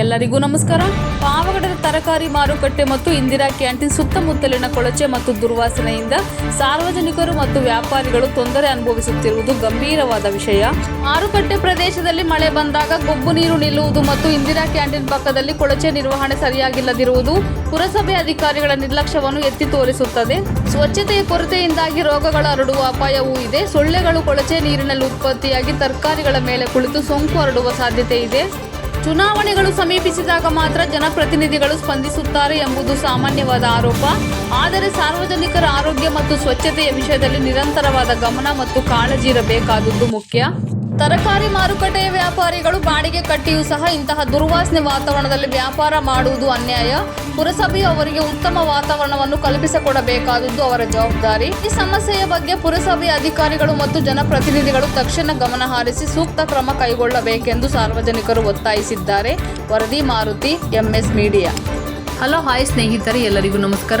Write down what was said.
ಎಲ್ಲರಿಗೂ ನಮಸ್ಕಾರ. ಪಾವಗಡದ ತರಕಾರಿ ಮಾರುಕಟ್ಟೆ ಮತ್ತು ಇಂದಿರಾ ಕ್ಯಾಂಟೀನ್ ಸುತ್ತಮುತ್ತಲಿನ ಕೊಳಚೆ ಮತ್ತು ದುರ್ವಾಸನೆಯಿಂದ ಸಾರ್ವಜನಿಕರು ಮತ್ತು ವ್ಯಾಪಾರಿಗಳು ತೊಂದರೆ ಅನುಭವಿಸುತ್ತಿರುವುದು ಗಂಭೀರವಾದ ವಿಷಯ. ಮಾರುಕಟ್ಟೆ ಪ್ರದೇಶದಲ್ಲಿ ಮಳೆ ಬಂದಾಗ ಗೊಬ್ಬು ನೀರು ನಿಲ್ಲುವುದು ಮತ್ತು ಇಂದಿರಾ ಕ್ಯಾಂಟೀನ್ ಪಕ್ಕದಲ್ಲಿ ಕೊಳಚೆ ನಿರ್ವಹಣೆ ಸರಿಯಾಗಿಲ್ಲದಿರುವುದು ಪುರಸಭೆ ಅಧಿಕಾರಿಗಳ ನಿರ್ಲಕ್ಷ್ಯವನ್ನು ಎತ್ತಿ ತೋರಿಸುತ್ತದೆ. ಸ್ವಚ್ಛತೆಯ ಕೊರತೆಯಿಂದಾಗಿ ರೋಗಗಳ ಹರಡುವ ಅಪಾಯವೂ ಇದೆ. ಸೊಳ್ಳೆಗಳು ಕೊಳಚೆ ನೀರಿನಲ್ಲಿ ಉತ್ಪತ್ತಿಯಾಗಿ ತರಕಾರಿಗಳ ಮೇಲೆ ಕುಳಿತು ಸೋಂಕು ಹರಡುವ ಸಾಧ್ಯತೆ ಇದೆ. ಚುನಾವಣೆಗಳು ಸಮೀಪಿಸಿದಾಗ ಮಾತ್ರ ಜನಪ್ರತಿನಿಧಿಗಳು ಸ್ಪಂದಿಸುತ್ತಾರೆ ಎಂಬುದು ಸಾಮಾನ್ಯವಾದ ಆರೋಪ. ಆದರೆ ಸಾರ್ವಜನಿಕರ ಆರೋಗ್ಯ ಮತ್ತು ಸ್ವಚ್ಛತೆಯ ವಿಷಯದಲ್ಲಿ ನಿರಂತರವಾದ ಗಮನ ಮತ್ತು ಕಾಳಜಿ ಇರಬೇಕಾದದ್ದು ಮುಖ್ಯ. ತರಕಾರಿ ಮಾರುಕಟ್ಟೆಯ ವ್ಯಾಪಾರಿಗಳು ಬಾಡಿಗೆ ಕಟ್ಟಿಯೂ ಸಹ ಇಂತಹ ದುರ್ವಾಸನೆ ವಾತಾವರಣದಲ್ಲಿ ವ್ಯಾಪಾರ ಮಾಡುವುದು ಅನ್ಯಾಯ. ಪುರಸಭೆಯು ಅವರಿಗೆ ಉತ್ತಮ ವಾತಾವರಣವನ್ನು ಕಲ್ಪಿಸಿಕೊಡಬೇಕಾದದ್ದು ಅವರ ಜವಾಬ್ದಾರಿ. ಈ ಸಮಸ್ಯೆಯ ಬಗ್ಗೆ ಪುರಸಭೆಯ ಅಧಿಕಾರಿಗಳು ಮತ್ತು ಜನಪ್ರತಿನಿಧಿಗಳು ತಕ್ಷಣ ಗಮನ ಹರಿಸಿ ಸೂಕ್ತ ಕ್ರಮ ಕೈಗೊಳ್ಳಬೇಕೆಂದು ಸಾರ್ವಜನಿಕರು ಒತ್ತಾಯಿಸಿದ್ದಾರೆ. ವರದಿ Maruti, MS media. Hello, hi ಸ್ನೇಹಿತರೆ, ಎಲ್ಲರಿಗೂ ನಮಸ್ಕಾರ.